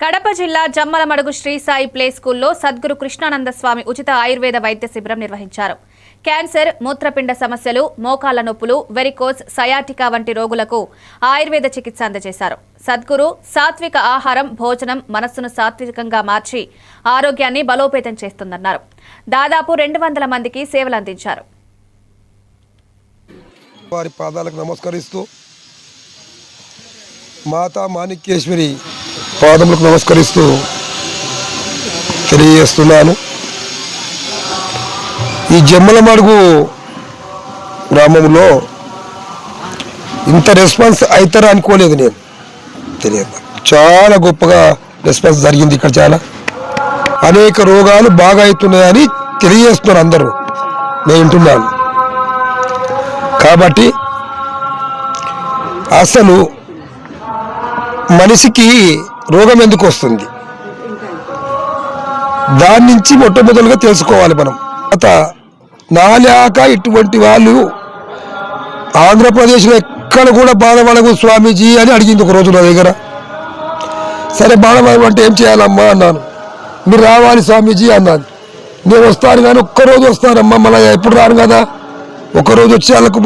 కడప జిల్లా జమ్మలమడుగు శ్రీ సాయి ప్లే స్కూల్లో సద్గురు కృష్ణానంద స్వామి ఉచిత ఆయుర్వేద వైద్య శిబిరం నిర్వహించారు. క్యాన్సర్ మూత్రపిండ సమస్యలు మోకాళ్ళ నొప్పులు వెరికోస్ సయాటికా వంటి రోగులకు ఆయుర్వేద చికిత్స అందజేశారు. సద్గురు సాత్విక ఆహారం భోజనం మనస్సును సాత్వికంగా మార్చి ఆరోగ్యాన్ని బలోపేతం చేస్తుందన్నారు. దాదాపు రెండు వందల మందికి సేవలు అందించారు. వారి పాదాలకు నమస్కరిస్తూ మాతా మాణిక్యేశ్వరి పాదములకు నమస్కరిస్తూ తెలియజేస్తున్నాను. ఈ జమ్మలమడుగు గ్రామంలో ఇంత రెస్పాన్స్ అవుతారా అనుకోలేదు నేను. తెలియదు చాలా గొప్పగా రెస్పాన్స్ జరిగింది ఇక్కడ చాలా. అనేక రోగాలు బాగా అవుతున్నాయని తెలియజేస్తున్నారు అందరూ. నేను వింటున్నాను. కాబట్టి అసలు మనిషికి రోగం ఎందుకు వస్తుంది? దాని నుంచి మొట్టమొదలుగా తెలుసుకోవాలి మనం. తర్వాత నాలాక ఇటువంటి వాళ్ళు ఆంధ్రప్రదేశ్లో ఎక్కడ కూడా బాధపడకు స్వామీజీ అని అడిగింది ఒక రోజు నా దగ్గర. సరే బాధపడము అంటే ఏం చేయాలమ్మా అన్నాను. మీరు రావాలి స్వామీజీ అన్నాను. నేను వస్తాను కానీ ఒక్కరోజు వస్తానమ్మా మళ్ళీ ఎప్పుడు రాను కదా? ఒకరోజు వచ్చి వాళ్ళకు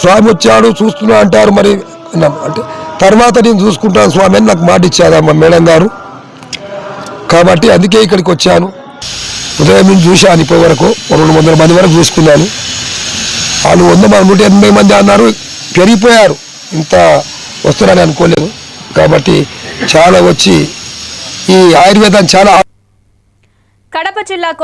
స్వామి వచ్చాడు చూస్తున్నా అంటారు మరి అన్నాను. అంటే తర్వాత నేను చూసుకుంటాను స్వామి అని నాకు మాట ఇచ్చారమ్మా మేడం గారు. కాబట్టి అందుకే ఇక్కడికి వచ్చాను. ఉదయం నుంచి చూశాను ఇప్పటి వరకు రెండు వందల మంది వరకు చూసుకున్నాను. వాళ్ళు వంద మంది నూట ఎనభై మంది అన్నారు పెరిగిపోయారు. ఇంత వస్తారని అనుకోలేదు. కాబట్టి చాలా వచ్చి ఈ ఆయుర్వేదాన్ని చాలా కడప జిల్లా